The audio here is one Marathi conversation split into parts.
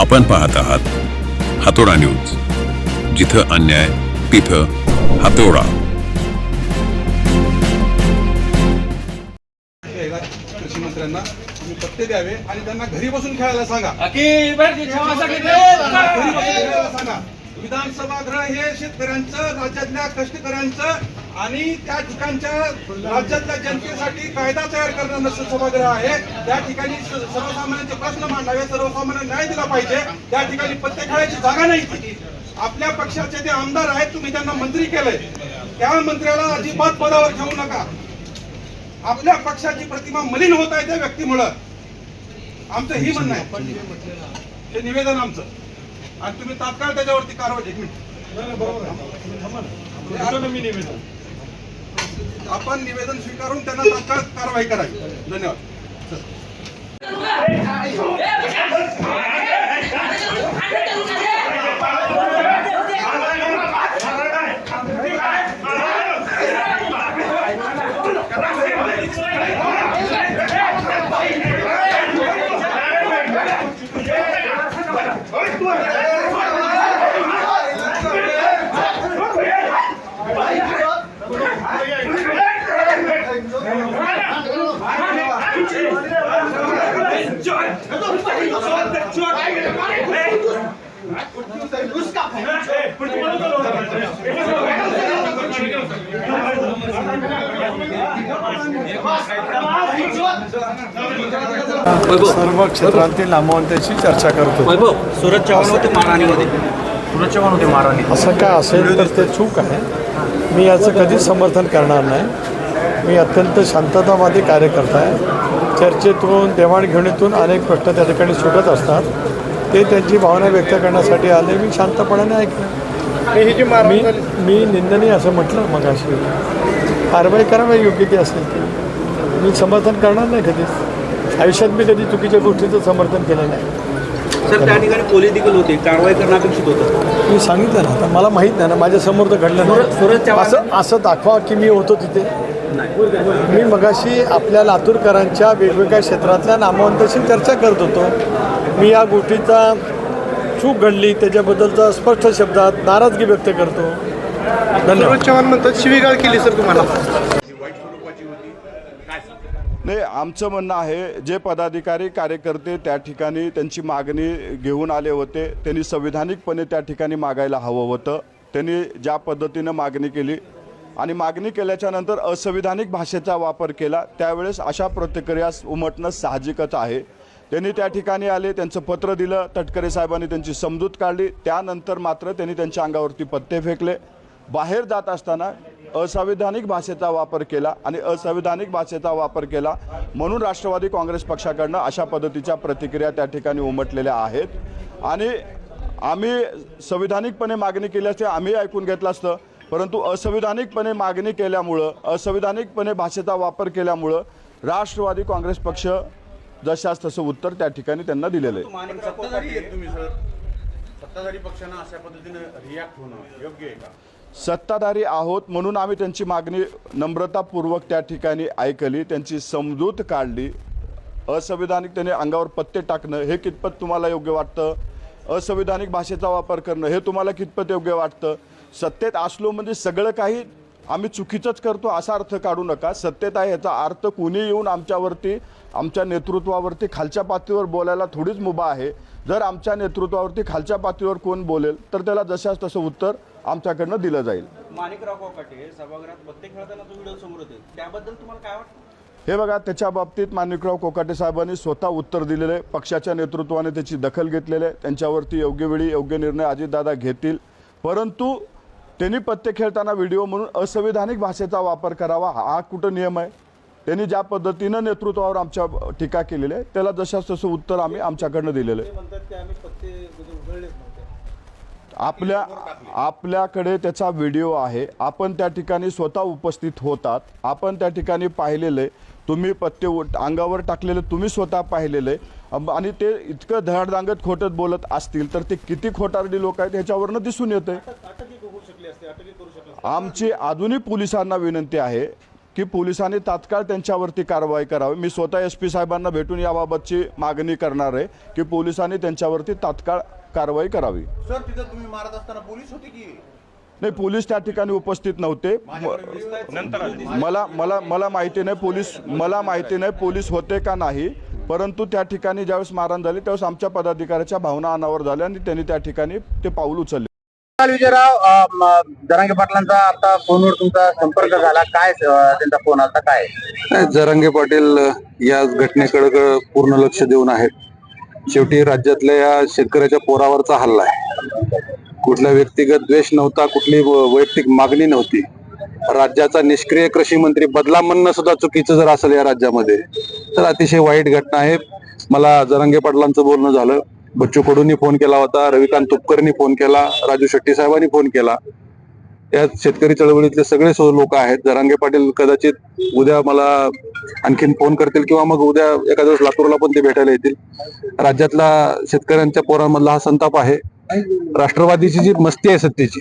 आपण पाहत आहात हातोडा न्यूज जिथं अन्याय तिथं हातोडा. कृषी मंत्र्यांना तुम्ही पत्ते द्यावे आणि त्यांना घरी बसून खेळायला सांगा. घरी समिती बसून खेळायला सांगा. विधानसभागृह हे शेतकऱ्यांचं राज्यातल्या कष्टकऱ्यांचं आणि त्या ठिकाणच्या राज्यातल्या जनतेसाठी कायदा तयार करणारं सभागृह आहे. त्या ठिकाणी सर्वसामान्यांचे प्रश्न मांडावे सर्वसामान्य न्याय दिला पाहिजे. त्या ठिकाणी पत्ते खेळायची जागा नाही. आपल्या पक्षाचे जे आमदार आहेत तुम्ही त्यांना मंत्री केलंय. त्या मंत्र्याला अजिबात पदावर ठेवू नका. आपल्या पक्षाची प्रतिमा मलिन होत आहे त्या व्यक्तीमुळं. आमचं ही म्हणणं आहे. हे निवेदन आमचं. आणि तुम्ही तात्काळ त्याच्यावरती कारवाई एक मिनिट. मी निवेदन आपण निवेदन स्वीकारून त्यांना तात्काळ कारवाई करावी. धन्यवाद. सर्व क्षेत्रातील नामवंतांशी चर्चा करतो वैभव चव्हाण होते मारहाणीमध्ये चव्हाण होते मारहाणी असं काय असेल तर ते चूक आहे. मी याचं कधीच समर्थन करणार नाही. मी अत्यंत शांततावादी कार्यकर्ता आहे. चर्चेतून देवाणघेवाणीतून अनेक प्रश्न त्या ठिकाणी सुटत असतात. ते त्यांची भावना व्यक्त करण्यासाठी आले. मी शांतपणाने ऐकलं. मी मी निंदनीय असं म्हटलं मग अशी कारवाई करावी योग्य ती असेल ती. मी समर्थन करणार नाही कधीच. आयुष्यात मी कधी चुकीच्या गोष्टीचं समर्थन केलं नाही. सर त्या ठिकाणी पोलीस देखील होते. कारवाई करणं अपेक्षित होतं. मी सांगितलं ना आता मला माहीत नाही ना माझ्यासमोर तर घडलं नाही. असं असं दाखवा की मी होतो तिथे. मी मगाशी आपल्या लातूरकरांच्या वेगवेगळ्या क्षेत्रातल्या नामवंतांशी चर्चा करत होतो. मी या गोष्टीचा चूक घडली त्याच्याबद्दलचा स्पष्ट शब्दात नाराजगी व्यक्त करतो. धन्यवाद. चव्हाण म्हणतात शिवीगाळ केली सर तुम्हाला. नाही आमचं म्हणणं आहे जे पदाधिकारी कार्यकर्ते त्या ठिकाणी त्यांची मागणी घेऊन आले होते त्यांनी संविधानिकपणे त्या ठिकाणी मागायला हवं होतं. त्यांनी ज्या पद्धतीनं मागणी केली आणि मागणी केल्याच्यानंतर असंविधानिक भाषेचा वापर केला त्यावेळेस अशा प्रतिक्रियास उमटणं साहजिकच आहे. त्यांनी त्या ठिकाणी आले त्यांचं पत्र दिलं तटकरे साहेबांनी त्यांची समजूत काढली त्यानंतर मात्र त्यांनी त्यांच्या अंगावरती पत्ते फेकले. बाहेर जात असताना असंविधानिक भाषेचा वापर केला आणि असंविधानिक भाषेचा वापर केला म्हणून राष्ट्रवादी काँग्रेस पक्षाकडनं अशा पद्धतीच्या प्रतिक्रिया त्या ठिकाणी उमटलेल्या आहेत. आणि आम्ही संविधानिकपणे मागणी केल्याचे आम्ही ऐकून घेतलं असतं. परंतु असंविधानिकपणे मागणी केल्यामुळं असंविधानिकपणे भाषेचा वापर केल्यामुळं राष्ट्रवादी काँग्रेस पक्ष जशास तसं उत्तर त्या ठिकाणी त्यांना दिलेलं आहे. सत्ताधारी पक्षानं अशा पद्धतीनं रिॲक्ट होणं योग्य आहे का? सत्ताधारी आहोत म्हणून आम्ही त्यांची मागणी नम्रतापूर्वक त्या ठिकाणी ऐकली त्यांची समजूत काढली. असंविधानिक त्याने अंगावर पत्ते टाकणं हे कितपत तुम्हाला योग्य वाटतं? असंविधानिक भाषेचा वापर करणं हे तुम्हाला कितपत योग्य वाटतं? सत्तेत असलो म्हणजे सगळं काही आम्ही चुकीचंच करतो असा अर्थ काढू नका. सत्तेत आहे याचा अर्थ कुणी येऊन आमच्यावरती आमच्या नेतृत्वावरती खालच्या पातळीवर बोलायला थोडीच मुभा आहे. जर आमच्या नेतृत्वावरती खालच्या पातळीवर कोण बोलेल तर त्याला जशास तसं उत्तर आमच्याकडनं दिलं जाईल. माणिकराव कोकाटे सभागृहात पत्ते खेळताना तो व्हिडिओ समोर होते त्याबद्दल तुम्हाला काय वाटतं? हे बघा त्याच्या बाबतीत माणिकराव कोकाटे साहेबांनी स्वतः उत्तर दिलेलं आहे. पक्षाच्या नेतृत्वाने त्याची दखल घेतलेली आहे. त्यांच्यावरती योग्य वेळी योग्य निर्णय अजितदादा घेतील. परंतु त्यांनी पत्ते खेळताना व्हिडिओ म्हणून असंविधानिक भाषेचा वापर करावा. हा कुठं नियम आहे? त्यांनी ज्या पद्धतीनं नेतृत्वावर आमच्या टीका केलेली आहे त्याला जशास तसं उत्तर आम्ही आमच्याकडनं दिलेलं आहे. आपल्या आपल्याकडे त्याचा व्हिडिओ आहे. आपण त्या ठिकाणी स्वतः उपस्थित होतात. आपण त्या ठिकाणी पाहिलेलं आहे. तुम्ही पत्ते अंगावर टाकलेले तुम्ही स्वतः पाहिलेलं आणि ते इतकं धडधांगत खोटत बोलत असतील तर ते किती खोटारडी लोक आहेत ह्याच्यावरनं दिसून येते आमची अजूनही पोलिसांना विनंती आहे की पोलिसांनी तात्काळ त्यांच्यावरती कारवाई करावी. मी स्वतः एस पी साहेबांना भेटून याबाबतची मागणी करणार आहे की पोलिसांनी त्यांच्यावरती तात्काळ कारवाई करावी. सर तिथं तुम्ही मारत असताना पोलीस होते की? नाही पोलीस त्या ठिकाणी उपस्थित नव्हते. मला मला मला माहिती नाही पोलीस मला माहिती नाही पोलीस होते का नाही परंतु त्या ठिकाणी ज्यावेळेस मारहाण झाली त्यावेळेस आमच्या पदाधिकाऱ्याच्या भावना अनावर झाल्या आणि त्यांनी त्या ठिकाणी ते पाऊल उचलले. विजयराव जरांगे पाटलांचा आता फोनवर तुमचा संपर्क झाला. काय त्यांचा फोन आता काय? जरंगे जरांगे पाटील या घटनेकडे पूर्ण लक्ष देऊन आहेत. शेवटी राज्यातल्या या शेतकऱ्याच्या पोरावरचा हल्ला आहे. कुठला व्यक्तिगत द्वेष नव्हता कुठली वैयक्तिक मागणी नव्हती. राज्याचा निष्क्रिय कृषी मंत्री बदला म्हणणं सुद्धा चुकीचं जर असेल या राज्यामध्ये तर अतिशय वाईट घटना आहे. मला जरांगे पाटलांचं बोलणं झालं. बच्चू कडूंनी फोन केला होता रविकांत तुपकरनी फोन केला राजू शेट्टी साहेबांनी फोन केला. या शेतकरी चळवळीतले सगळे लोक आहेत. जरांगे पाटील कदाचित उद्या मला आणखीन फोन करतील किंवा मग उद्या एखाद्या दिवस लातूरला पण ते भेटायला येतील. राज्यातला शेतकऱ्यांच्या पोरांमधला हा संताप आहे. राष्ट्रवादीची जी मस्ती आहे सत्तेची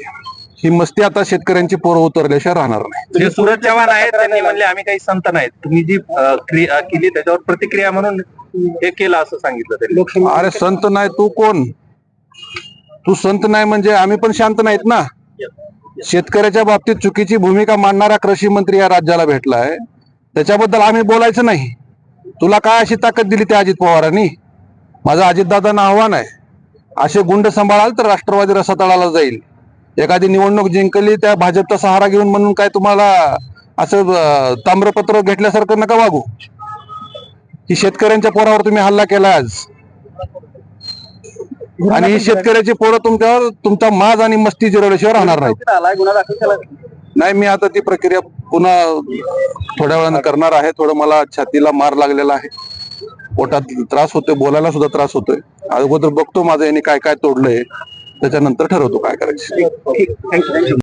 ही मस्ती आता शेतकऱ्यांची पोरं उतरल्याशिवाय राहणार नाही. जे सुरज चव्हाण आहेत त्यांनी म्हणले आम्ही काही संत नाहीत. तुम्ही जी अ, क्रिया केली त्याच्यावर प्रतिक्रिया म्हणून हे केलं असं सांगितलं त्यांनी. अरे संत नाही तू कोण? तू संत नाही म्हणजे आम्ही पण शांत नाहीत ना? शेतकऱ्याच्या बाबतीत चुकीची भूमिका मांडणारा कृषी मंत्री या राज्याला भेटलाय. त्याच्याबद्दल आम्ही बोलायचं नाही. तुला काय अशी ताकद दिली त्या अजित पवारांनी? माझं अजितदादांना आव्हान आहे. असे गुंड सांभाळाल तर राष्ट्रवादी रसातळाला जाईल. एखादी निवडणूक जिंकली त्या भाजपचा सहारा घेऊन म्हणून काय तुम्हाला असं ताम्रपत्र घेतल्यासारखं नका वागू? ही शेतकऱ्यांच्या पोरावर तुम्ही हल्ला केला आज? आणि ही शेतकऱ्याची पोरं तुमच्यावर तुमचा माज आणि मस्ती जिरवल्याशिवाय राहणार नाही नाही मी आता ती प्रक्रिया पुन्हा थोड्या वेळानं करणार आहे. थोडं मला छातीला मार लागलेला आहे. पोटात त्रास होतोय बोलायला सुद्धा त्रास होतोय. अगोदर बघतो माझं यांनी काय काय तोडलंय. त्याच्यानंतर ठरवतो काय करायचं.